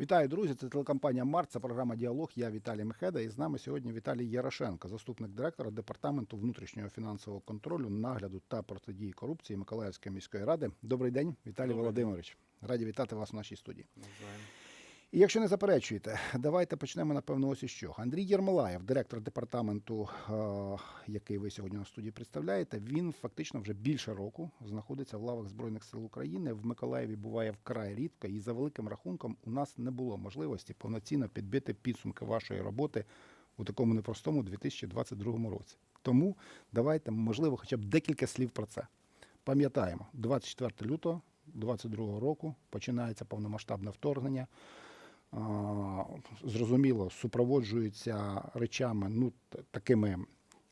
Вітаю, друзі! Це телекомпанія Март, це програма Діалог. Я Віталій Мехеда. І з нами сьогодні Віталій Ярошенко, заступник директора департаменту внутрішнього фінансового контролю, нагляду та протидії корупції Миколаївської міської ради. Добрий день, Віталій Добрий Володимирович. Раді вітати вас в нашій студії. Навзаєм. І якщо не заперечуєте, давайте почнемо напевно ось із чого. Андрій Єрмолаєв, директор департаменту, е, який ви сьогодні на студії представляєте, він фактично вже більше року знаходиться в лавах Збройних сил України. В Миколаєві буває вкрай рідко, і за великим рахунком у нас не було можливості повноцінно підбити підсумки вашої роботи у такому непростому 2022 році. Тому давайте, можливо, хоча б декілька слів про це. Пам'ятаємо, 24 лютого 2022 року починається повномасштабне вторгнення. Зрозуміло, супроводжуються речами, ну такими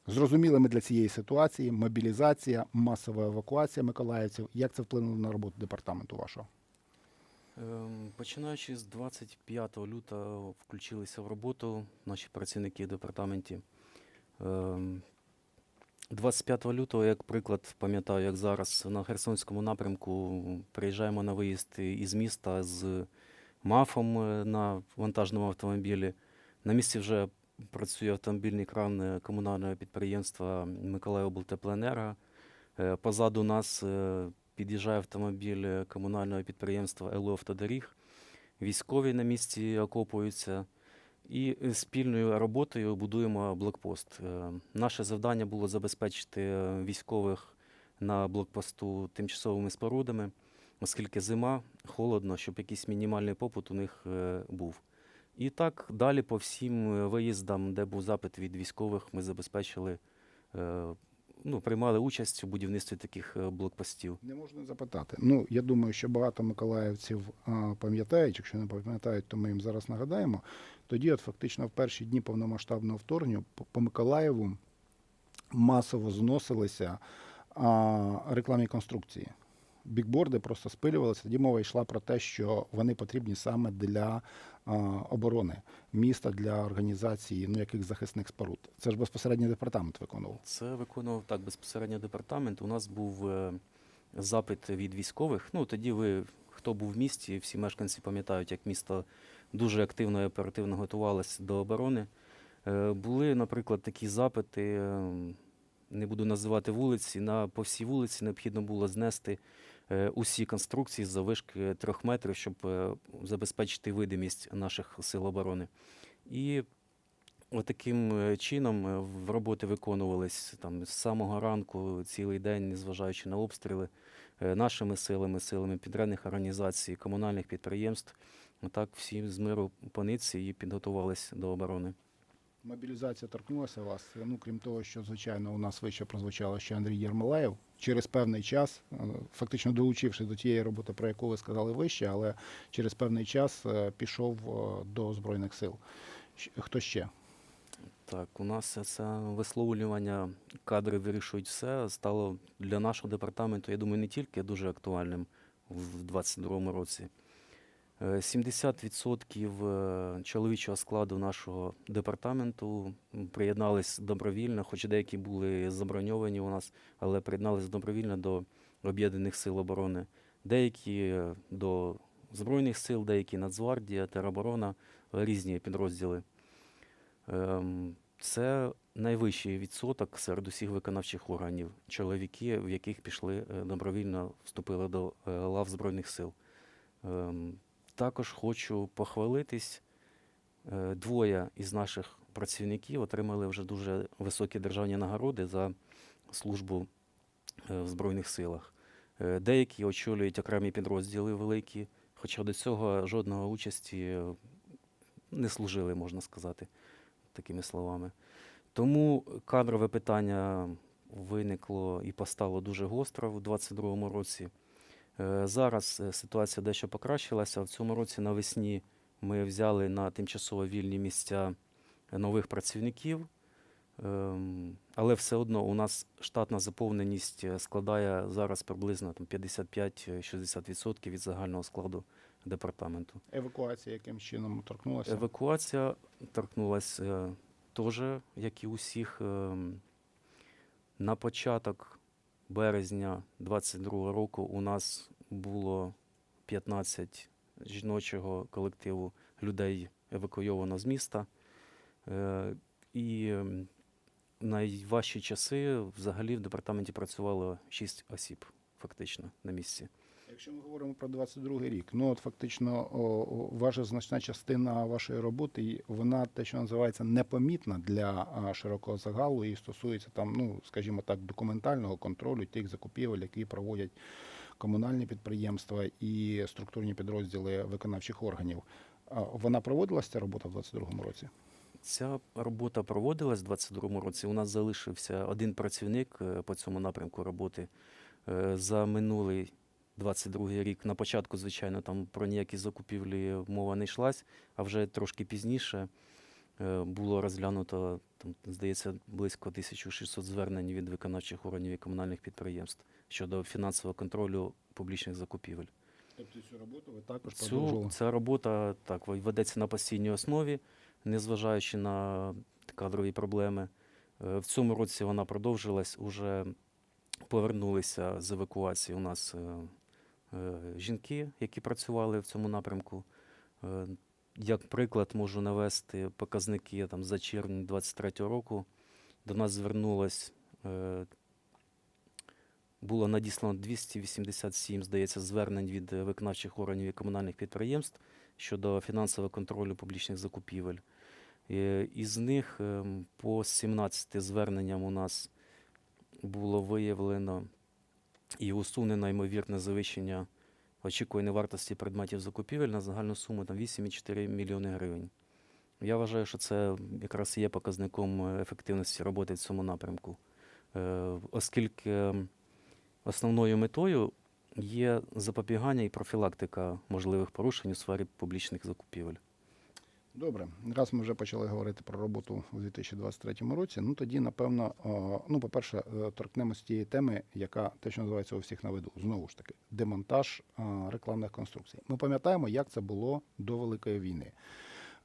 зрозумілими для цієї ситуації: мобілізація, масова евакуація миколаївців. Як це вплинуло на роботу департаменту вашого? Ем, Починаючи з 25 лютого включилися в роботу наші працівники в департаменті. Ем, 25 лютого, як приклад, пам'ятаю, як зараз на Херсонському напрямку приїжджаємо на виїзд із міста з МАФом е, на вантажному автомобілі. На місці вже працює автомобільний кран е, комунального підприємства Миколаївоблтеплоенерго. Е, Позаду нас під'їжджає автомобіль комунального підприємства ЕЛО «Автодоріг». Військові на місці окопуються. І спільною роботою будуємо блокпост. Наше завдання було забезпечити військових на блокпосту тимчасовими спорудами, оскільки зима, холодно, щоб якийсь мінімальний попит у них е, був. І так далі по всім е, виїздам, де був запит від військових, ми забезпечили, е, ну, приймали участь у будівництві таких блокпостів. Не можна запитати. Ну, я думаю, що багато миколаївців пам'ятають, якщо не пам'ятають, то ми їм зараз нагадаємо. Тоді, от фактично, в перші дні повномасштабного вторгнення по Миколаєву масово зносилися рекламні конструкції. Бікборди просто спилювалися. Тоді мова йшла про те, що вони потрібні саме для оборони міста, для організації ну, яких захисних споруд. Це ж безпосередньо департамент виконував. Це виконував так безпосередньо департамент. У нас був е, запит від військових. Ну тоді ви, хто був в місті, всі мешканці пам'ятають, як місто дуже активно і оперативно готувалося до оборони. Е, Були, наприклад, такі запити. е, Не буду називати вулиці. На по всій вулиці необхідно було знести усі конструкції за вишки трьох метрів, щоб е, забезпечити видимість наших сил оборони. І Отаким е, чином е, роботи виконувались там з самого ранку, цілий день, незважаючи на обстріли, е, нашими силами, силами підрядних організацій, комунальних підприємств. Отак всі з миру по нитці і підготувались до оборони. Мобілізація торкнулася вас. Ну, крім того, що звичайно у нас вище прозвучало, що Андрій Єрмолаєв через певний час, е, фактично долучившись до тієї роботи, про яку ви сказали вище, але через певний час е, пішов е, до Збройних сил. Хто ще? Так, у нас це висловлювання кадри вирішують все стало для нашого департаменту, я думаю, не тільки дуже актуальним в 2022 році. Е, 70% е, чоловічого складу нашого департаменту приєднались добровільно, хоч деякі були заброньовані у нас, але приєднались добровільно до Об'єднаних сил оборони. Деякі е, до Збройних сил, деякі Нацгвардія, тероборона, різні підрозділи. Ем, Це найвищий відсоток серед усіх виконавчих органів. Чоловіки, в яких пішли е, добровільно, вступили до е, лав Збройних сил. Також хочу похвалитись. Е, Двоє із наших працівників отримали вже дуже високі державні нагороди за службу е, в Збройних силах. Е, Деякі очолюють окремі підрозділи великі, хоча до цього жодного участі не служили, можна сказати, такими словами. Тому кадрове питання виникло і постало дуже гостро в 2022 році. Е, Зараз е, ситуація дещо покращилася. В цьому році навесні ми взяли на тимчасово вільні місця нових працівників. Ем, Але все одно у нас штатна заповненість е, складає зараз приблизно 55-60% від загального складу департаменту. Евакуація яким чином торкнулася? Евакуація торкнулася е, теж, як і усіх. ем, На початок березня 22 року у нас було 15 жіночого колективу людей евакуйовано з міста. Е, І найважчі часи взагалі в департаменті працювало 6 осіб фактично на місці. Якщо ми говоримо про 22 рік, ну от фактично о, ваша значна частина вашої роботи, вона те, що називається, непомітна для а, широкого загалу і стосується там, ну скажімо так, документального контролю тих закупівель, які проводять комунальні підприємства і структурні підрозділи виконавчих органів. Вона проводилася ця робота в 22-му році? Ця робота проводилась у 2022 році. У нас залишився один працівник е, по цьому напрямку роботи. Е, За минулий 22 рік, на початку, звичайно, там про ніякі закупівлі мова не йшлась, а вже трошки пізніше е, було розглянуто, там, здається, близько 1600 звернень від виконавчих органів і комунальних підприємств щодо фінансового контролю публічних закупівель. Тобто цю роботу ви також Цю, ця робота так ведеться на постійній основі, незважаючи на кадрові проблеми. Е, В цьому році вона продовжилась. Уже повернулися з евакуації у нас е, жінки, які працювали в цьому напрямку. Е, Як приклад можу навести показники там, за червень 23 року. До нас звернулось, е, було надіслано 287, здається, звернень від е, виконавчих органів і комунальних підприємств щодо фінансового контролю публічних закупівель. Е, Із них ем, по 17 зверненням у нас було виявлено і усунено ймовірне завищення очікуваної вартості предметів закупівель на загальну суму там 8,4 мільйони гривень. Я вважаю, що це якраз є показником е, ефективності роботи в цьому напрямку, Е, оскільки основною метою є запобігання і профілактика можливих порушень у сфері публічних закупівель. Добре, раз ми вже почали говорити про роботу у 2023 році. Ну тоді, напевно, ну, по-перше, торкнемось торкнемося тієї теми, яка те, що називається у всіх на виду. Знову ж таки, демонтаж е, рекламних конструкцій. Ми пам'ятаємо, як це було до Великої війни.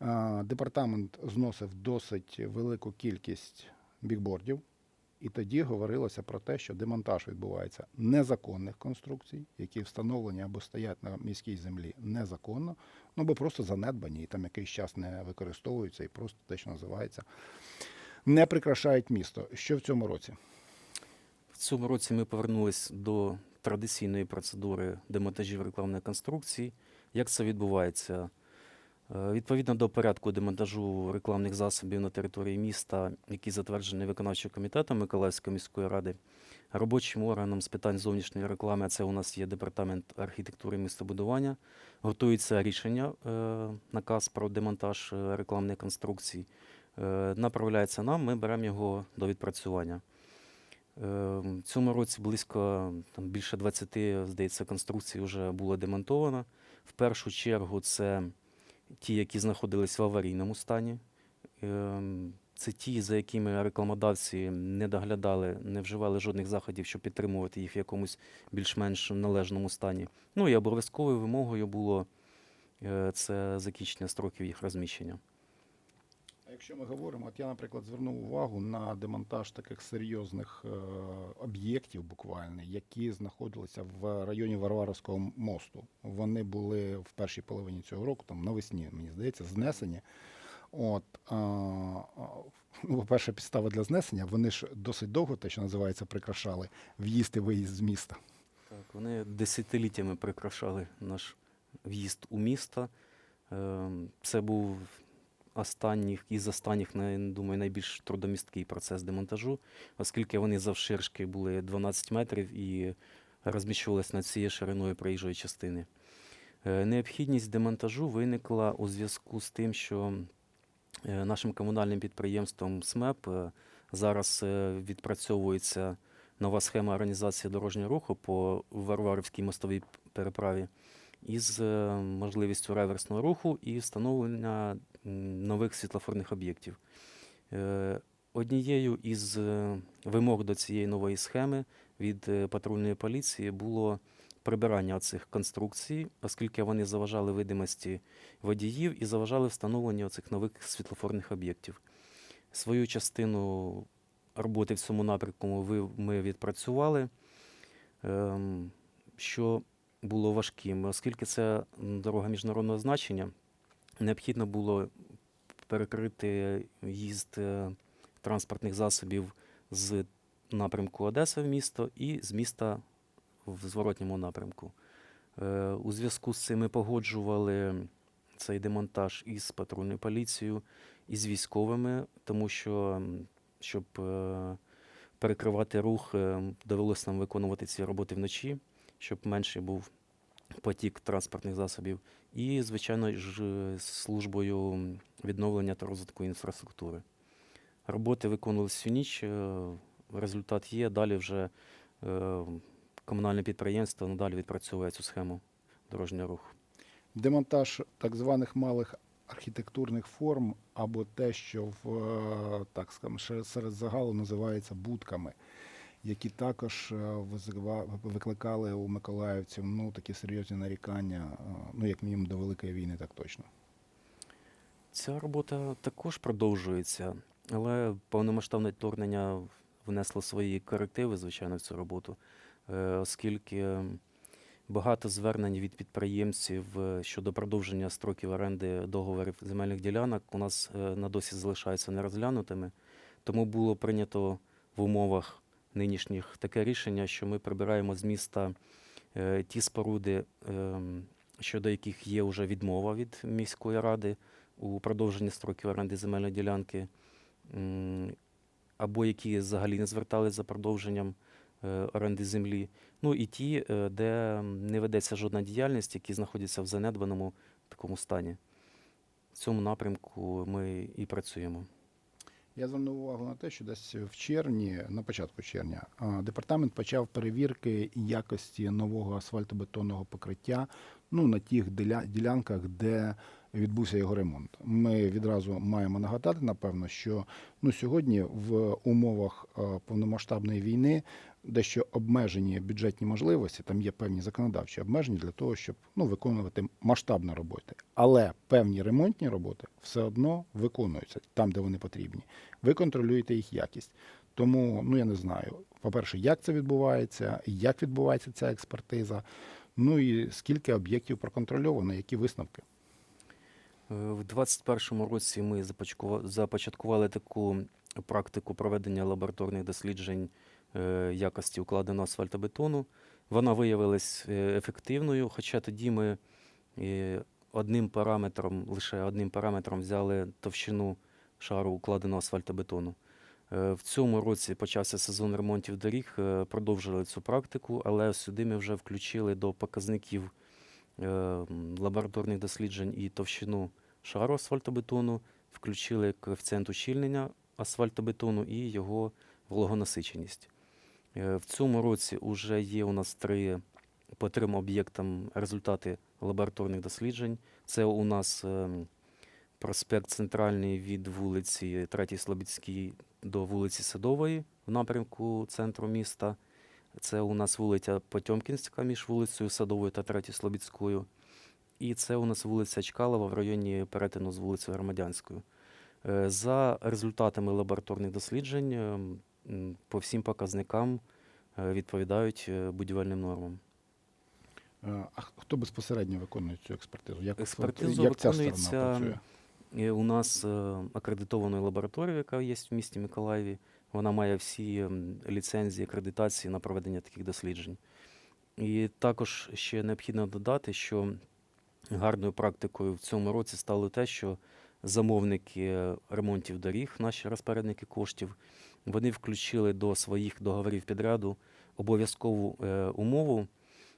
Е, Департамент зносив досить велику кількість бікбордів. І тоді говорилося про те, що демонтаж відбувається незаконних конструкцій, які встановлені або стоять на міській землі незаконно, ну бо просто занедбані і там якийсь час не використовуються, і просто те, що називається, не прикрашають місто. Що в цьому році? В цьому році ми повернулись до традиційної процедури демонтажів рекламних конструкцій. Як це відбувається? Е, Відповідно до порядку демонтажу рекламних засобів на території міста, який затверджений виконавчим комітетом Миколаївської міської ради, робочим органом з питань зовнішньої реклами, а це у нас є департамент архітектури і містобудування, готується рішення, е, наказ про демонтаж е, рекламних конструкцій. Направляється нам, ми беремо його до відпрацювання. В цьому році близько там, більше 20, здається, конструкцій вже було демонтовано. В першу чергу це ті, які знаходились в аварійному стані. Ем, Це ті, за якими рекламодавці не доглядали, не вживали жодних заходів, щоб підтримувати їх в якомусь більш-менш належному стані. Ну і обов'язковою вимогою було е, це закінчення строків їх розміщення. А якщо ми говоримо, от я, наприклад, звернув увагу на демонтаж таких серйозних е, об'єктів, буквально, які знаходилися в районі Варварівського мосту. Вони були в першій половині цього року, там навесні, мені здається, знесені. От, а, ну, по-перше, підстава для знесення, вони ж досить довго, те, що називається, прикрашали в'їзд і виїзд з міста. Так, вони десятиліттями прикрашали наш в'їзд у місто. Ем, Це був останніх із останніх, думаю, найбільш трудомісткий процес демонтажу, оскільки вони завширшки були 12 метрів і розміщувалися над цією шириною проїжджої частини. Е, Необхідність демонтажу виникла у зв'язку з тим, що е, нашим комунальним підприємством СМЕП е, зараз відпрацьовується нова схема організації дорожнього руху по Варварівській мостовій переправі із е, можливістю реверсного руху і встановлення нових світлофорних об'єктів. Е, Однією із е, вимог до цієї нової схеми від патрульної поліції було прибирання цих конструкцій, оскільки вони заважали видимості водіїв і заважали встановленню цих нових світлофорних об'єктів. Свою частину роботи в цьому напрямку ми відпрацювали. Ем, Що було важким, оскільки це дорога міжнародного значення, необхідно було перекрити їзд е, транспортних засобів з напрямку Одеса в місто і з міста в зворотньому напрямку. Е, У зв'язку з цим ми погоджували цей демонтаж із патрульною поліцією, і з військовими, тому що щоб е, перекривати рух, довелося нам виконувати ці роботи вночі, щоб менший був потік транспортних засобів, і, звичайно ж, службою відновлення та розвитку інфраструктури. Роботи виконувалися всю ніч, е, результат є. Далі вже е, комунальне підприємство надалі відпрацьовує цю схему дорожнього руху. Демонтаж так званих малих архітектурних форм або те, що в е, так скажемо, серед загалу називається будками, які також е, викликали у миколаївців ну, такі серйозні нарікання, е, ну як мінімум до Великої війни, так точно. Ця робота також продовжується, але повномасштабне вторгнення внесло свої корективи, звичайно, в цю роботу, е, оскільки багато звернень від підприємців щодо продовження строків оренди договорів земельних ділянок у нас на досі залишаються нерозглянутими. Тому було прийнято в умовах нинішніх таке рішення, що ми прибираємо з міста е, ті споруди, ем, щодо яких є вже відмова від міської ради у продовженні строків оренди земельної ділянки, або які взагалі не звертались за продовженням е, оренди землі. Ну і ті, е, де не ведеться жодна діяльність, які знаходяться в занедбаному такому стані. В цьому напрямку ми і працюємо. Я звернув увагу на те, що десь в червні, на початку червня, департамент почав перевірки якості нового асфальтобетонного покриття ну, на тих ділянках, де відбувся його ремонт. Ми відразу маємо нагадати, напевно, що ну, сьогодні в умовах повномасштабної війни дещо обмежені бюджетні можливості, там є певні законодавчі обмеження для того, щоб ну, виконувати масштабні роботи. Але певні ремонтні роботи все одно виконуються там, де вони потрібні. Ви контролюєте їх якість. Тому, ну я не знаю, по-перше, як це відбувається, як відбувається ця експертиза, ну і скільки об'єктів проконтрольовано, які висновки. Е, В 2021 році ми започаткували таку практику проведення лабораторних досліджень якості укладеного асфальтобетону. Вона виявилась е, ефективною, хоча тоді ми е, одним параметром, лише одним параметром взяли товщину шару укладеного асфальтобетону. Е, В цьому році почався сезон ремонтів доріг, е, продовжили цю практику, але сюди ми вже включили до показників е, лабораторних досліджень і товщину шару асфальтобетону, включили коефіцієнт ущільнення асфальтобетону і його вологонасиченість. Е, В цьому році вже є у нас три по трьом об'єктам результати лабораторних досліджень. Це у нас ем, проспект Центральний від вулиці 3 Слобідській до вулиці Садової в напрямку центру міста. Це у нас вулиця Потьомкінська між вулицею Садовою та 3 Слобідською. І це у нас вулиця Чкалова в районі перетину з вулицею Громадянською. Е, За результатами лабораторних досліджень е, м, по всім показникам е, відповідають е, будівельним нормам. Е, А хто безпосередньо виконує цю експертизу? Як, Експертизу як ця виконується сторона працює? У нас акредитована лабораторія, яка є в місті Миколаєві. Вона має всі ліцензії, акредитації на проведення таких досліджень. І також ще необхідно додати, що гарною практикою в цьому році стало те, що замовники ремонтів доріг, наші розпорядники коштів, вони включили до своїх договорів підряду обов'язкову е, умову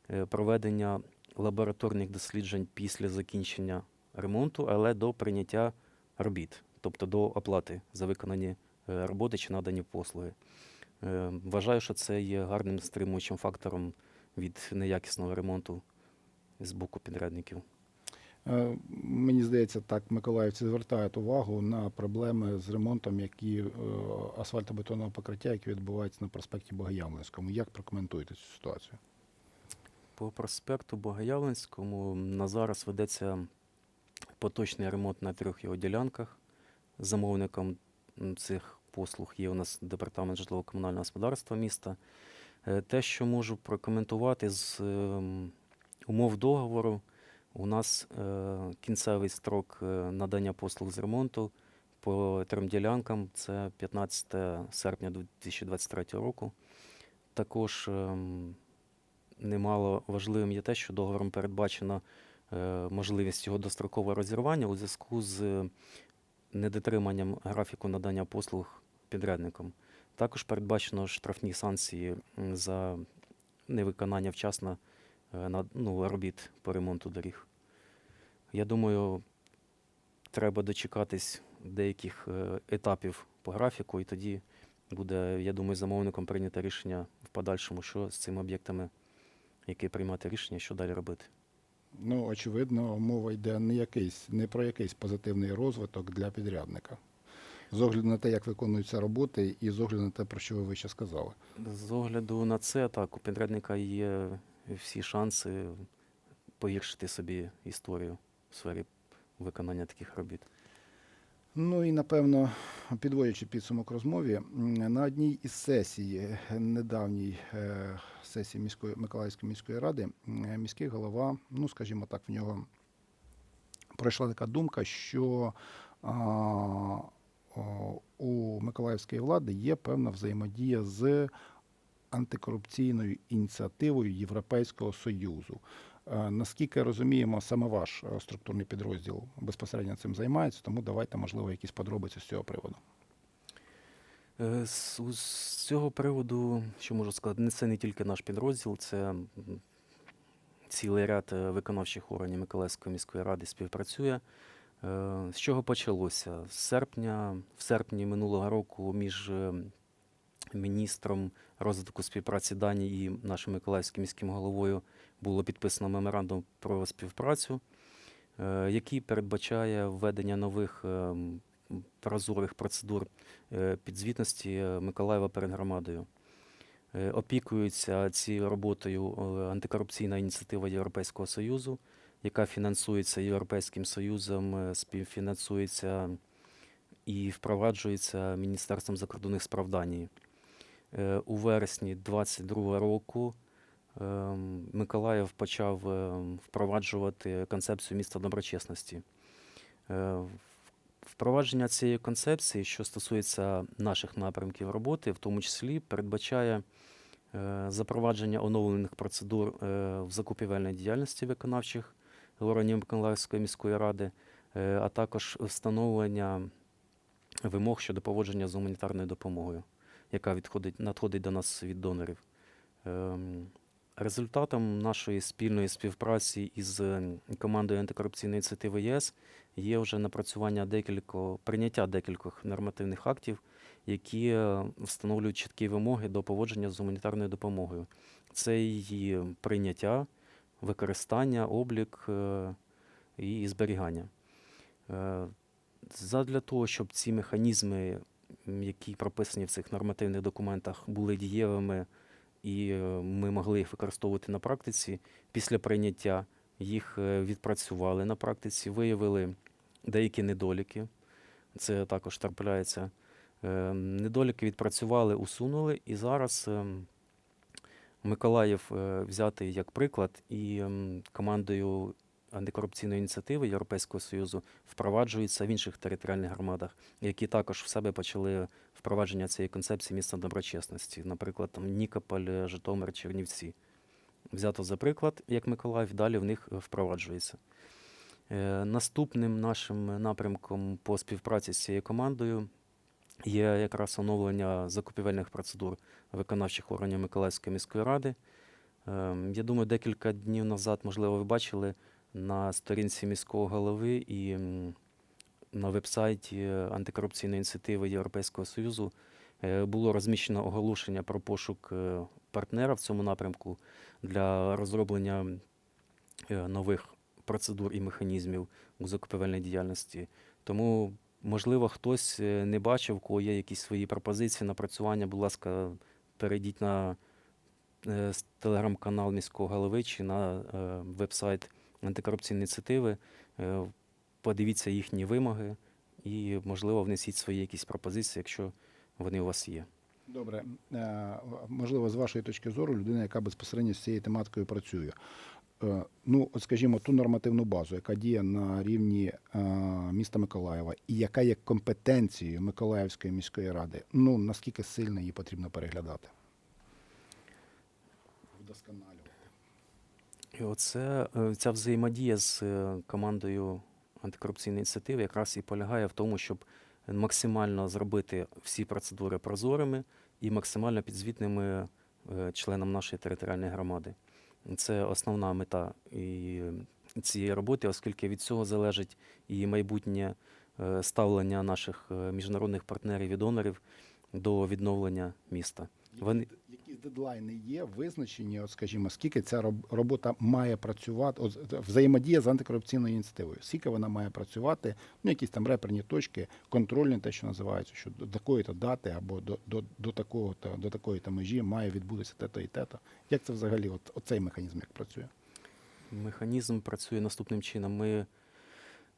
е, проведення лабораторних досліджень після закінчення ремонту, але до прийняття робіт, тобто до оплати за виконані е, роботи чи надані послуги. Вважаю, що це є гарним стримуючим фактором від неякісного ремонту з боку підрядників. Е, Мені здається, так миколаївці звертають увагу на проблеми з ремонтом, які е, асфальтобетонного покриття, які відбуваються на проспекті Богоявленському. Як прокоментуєте цю ситуацію? По проспекту Богоявленському на зараз ведеться поточний ремонт на трьох його ділянках. Замовником цих послуг є у нас департамент житлово-комунального господарства міста. Е, Те, що можу прокоментувати з ем, умов договору у нас е, кінцевий строк е, надання послуг з ремонту по трьом ділянкам це 15 серпня 2023 року. Також ем, немало важливим є те, що договором передбачено е, можливість його дострокового розірвання у зв'язку з недотриманням графіку надання послуг підрядником. Також передбачено штрафні санкції за невиконання вчасно е, ну, робіт по ремонту доріг. Я думаю, треба дочекатись деяких е, етапів по графіку, і тоді буде, я думаю, замовником прийнято рішення в подальшому, що з цими об'єктами, які приймати рішення, що далі робити. Ну, очевидно, мова йде не, якийсь, не про якийсь позитивний розвиток для підрядника. З огляду на те, як виконуються роботи, і з огляду на те, про що ви вище сказали. З огляду на це, так, у підрядника є всі шанси погіршити собі історію в сфері виконання таких робіт. Ну і напевно, підводячи підсумок розмові, на одній із сесій, е, недавній е, сесії міської Миколаївської міської ради, міський голова, ну скажімо так, в нього пройшла така думка, що а, у Миколаївської влади є певна взаємодія з антикорупційною ініціативою Європейського Союзу. Е, Наскільки розуміємо, саме ваш е, структурний підрозділ безпосередньо цим займається, тому давайте, можливо, якісь подробиці з цього приводу. Е, З, цього приводу, що можу сказати, це не тільки наш підрозділ, це цілий ряд виконавчих органів Миколаївської міської ради співпрацює. З чого почалося? З серпня, в серпні минулого року між е, міністром розвитку співпраці Данії і нашим Миколаївським міським головою було підписано меморандум про співпрацю, е, який передбачає введення нових е, прозорих процедур е, підзвітності Миколаєва перед громадою. Опікується цією роботою антикорупційна ініціатива Європейського Союзу, яка фінансується Європейським Союзом, співфінансується і впроваджується Міністерством закордонних справ Данії. Е, У вересні 2022 року ем, Миколаїв почав ем, впроваджувати концепцію міста доброчесності. Е, Впровадження цієї концепції, що стосується наших напрямків роботи, в тому числі передбачає е, запровадження оновлених процедур в закупівельній діяльності виконавчих органів Миколаївської міської ради, а також встановлення вимог щодо поводження з гуманітарною допомогою, яка відходить, надходить до нас від донорів. Ем, Результатом нашої спільної співпраці із е, командою антикорупційної ініціативи ЄС є вже напрацювання декількох прийняття декількох нормативних актів, які е, встановлюють чіткі вимоги до поводження з гуманітарною допомогою. Це її прийняття, використання, облік е, і зберігання. Е, Задля того, щоб ці механізми, які прописані в цих нормативних документах, були дієвими і е, ми могли їх використовувати на практиці, після прийняття їх е, відпрацювали на практиці, виявили деякі недоліки. Це також трапляється. Е, Недоліки відпрацювали, усунули, і зараз Миколаїв взятий як приклад, і командою антикорупційної ініціативи Європейського Союзу впроваджується в інших територіальних громадах, які також в себе почали впровадження цієї концепції міста доброчесності. Наприклад, там Нікополь, Житомир, Чернівці. Взято за приклад, як Миколаїв, далі в них впроваджується. Е, Наступним нашим напрямком по співпраці з цією командою є якраз оновлення закупівельних процедур виконавчих органів Миколаївської міської ради. Ем, Я думаю, декілька днів назад, можливо, ви бачили на сторінці міського голови і на вебсайті антикорупційної ініціативи Європейського Союзу е, було розміщено оголошення про пошук е, партнера в цьому напрямку для розроблення е, нових процедур і механізмів у закупівельній діяльності. Тому, можливо, хтось не бачив, у кого є якісь свої пропозиції, напрацювання, будь ласка, перейдіть на телеграм-канал міського голови чи на веб-сайт антикорупційної ініціативи. Е, Подивіться їхні вимоги і, можливо, внесіть свої якісь пропозиції, якщо вони у вас є. Добре, Е, можливо, з вашої точки зору, людина, яка безпосередньо з цією тематикою працює. е, ну, от скажімо, ту нормативну базу, яка діє на рівні міста Миколаєва, і яка є компетенцією Миколаївської міської ради, ну наскільки сильно її потрібно переглядати? Вдосконалювати. І оце е, ця взаємодія з е, командою антикорупційної ініціативи якраз і полягає в тому, щоб максимально зробити всі процедури прозорими і максимально підзвітними е, членам нашої територіальної громади. Це основна мета і цієї роботи, оскільки від цього залежить і майбутнє ставлення наших міжнародних партнерів і донорів до відновлення міста. Вони- якісь дедлайни є визначені, от скажімо, скільки ця робота має працювати, от, з- взаємодія з антикорупційною ініціативою, скільки вона має працювати, ну якісь там реперні точки, контрольні, те, що називається, що до такої-то дати або до, до, до такого то до такої-то межі має відбутися те-то і те-то. Як це взагалі, от, оцей механізм як працює? Механізм працює наступним чином. Ми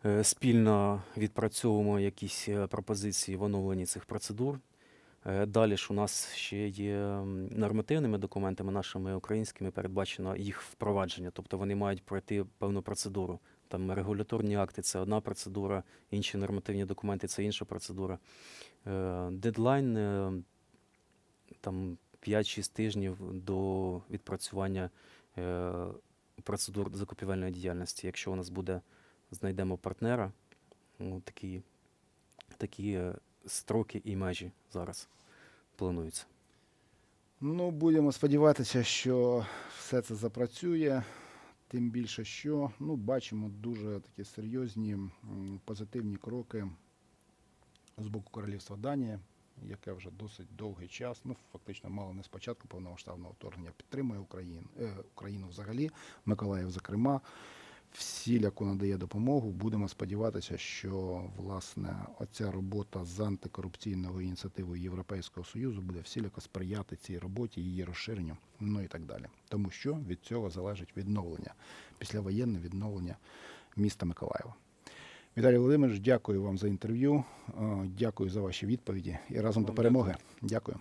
е, спільно відпрацьовуємо якісь е, пропозиції в оновленні цих процедур. Е, Далі ж у нас ще є нормативними документами нашими українськими передбачено їх впровадження, тобто вони мають пройти певну процедуру. Там регуляторні акти це одна процедура, інші нормативні документи це інша процедура. Е, Дедлайн е, там 5-6 тижнів до відпрацювання процедур закупівельної діяльності. Якщо у нас буде, знайдемо партнера, ну, такі, такі строки і межі зараз плануються. Ну, будемо сподіватися, що все це запрацює. Тим більше, що ну, бачимо дуже такі серйозні позитивні кроки з боку Королівства Данія, яке вже досить довгий час, ну фактично мало не спочатку повномасштабного вторгнення, підтримує Україну, е, Україну взагалі, Миколаїв, зокрема, всіляко надає допомогу. Будемо сподіватися, що власне оця робота з антикорупційною ініціативою Європейського Союзу буде всіляко сприяти цій роботі, її розширенню, ну і так далі. Тому що від цього залежить відновлення, післявоєнне відновлення міста Миколаєва. Віталій Володимирович, дякую вам за інтерв'ю. е, Дякую за ваші відповіді і разом до Вам перемоги. Дякую.